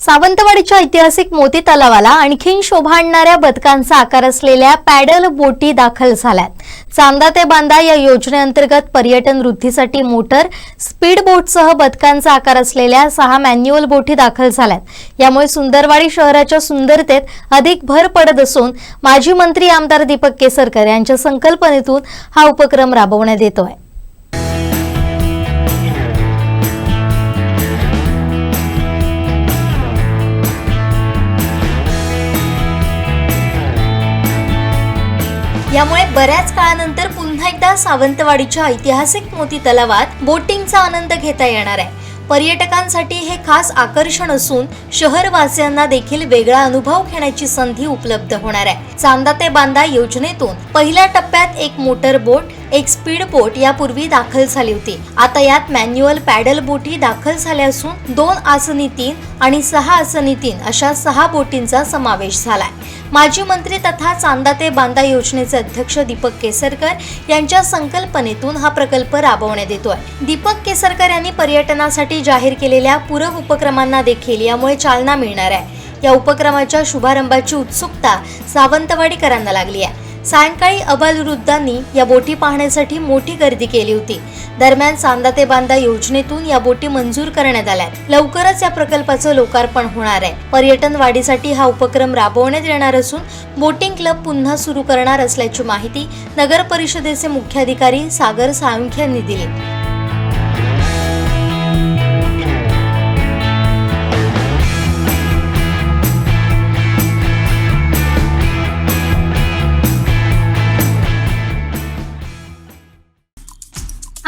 सावंतवाडीच्या ऐतिहासिक मोती तलावाला आणखीन शोभा आणणाऱ्या बदकांचा आकार असलेल्या पॅडल बोटी दाखल झाल्यात. चांदा ते बांदा या योजनेअंतर्गत पर्यटन वृद्धीसाठी मोटर स्पीड बोटसह बदकांचा आकार असलेल्या सहा मॅन्युअल बोटी दाखल झाल्यात. यामुळे सुंदरवाडी शहराच्या सुंदरतेत अधिक भर पडत असून माजी मंत्री आमदार दीपक केसरकर यांच्या संकल्पनेतून हा उपक्रम राबवण्यात येतोय. यामुळे बऱ्याच काळानंतर पुन्हा एकदा सावंतवाडीच्या ऐतिहासिक मोती तलावात बोटिंगचा आनंद घेता येणार आहे. पर्यटकांसाठी हे खास आकर्षण असून शहरवासियांना देखील वेगळा अनुभव घेण्याची संधी उपलब्ध होणार आहे. चांदा ते बांदा योजनेतून पहिल्या टप्प्यात एक मोटर बोट एक स्पीड बोट यापूर्वी दाखल झाली होती. आता यात मॅन्युअल पॅडल बोटी दाखल झाल्या असून दोन आसनी तीन आणि सहा आसनी तीन अशा सहा बोटींचा समावेश झालाय. माजी मंत्री तथा चांदा ते बांदा योजनेचे अध्यक्ष दीपक केसरकर यांच्या संकल्पनेतून हा प्रकल्प राबवण्यात येतोय. दीपक केसरकर यांनी पर्यटनासाठी जाहीर केलेल्या पूरक उपक्रमांना देखील यामुळे चालना मिळणार आहे. या उपक्रमाच्या शुभारंभाची उत्सुकता सावंतवाडीकरांना लागली आहे. सायंकाळी अबालवृद्धांनी या बोटी पाहण्यासाठी मोठी गर्दी केली होती. दरम्यान चांदा ते बांदा योजनेतून या बोटी मंजूर करण्यात आल्या लवकरच या प्रकल्पाचं लोकार्पण होणार आहे. पर्यटन वाढीसाठी हा उपक्रम राबवण्यात येणार असून बोटिंग क्लब पुन्हा सुरू करणार असल्याची माहिती नगर परिषदेचे मुख्याधिकारी सागर साळुंखे यांनी दिली.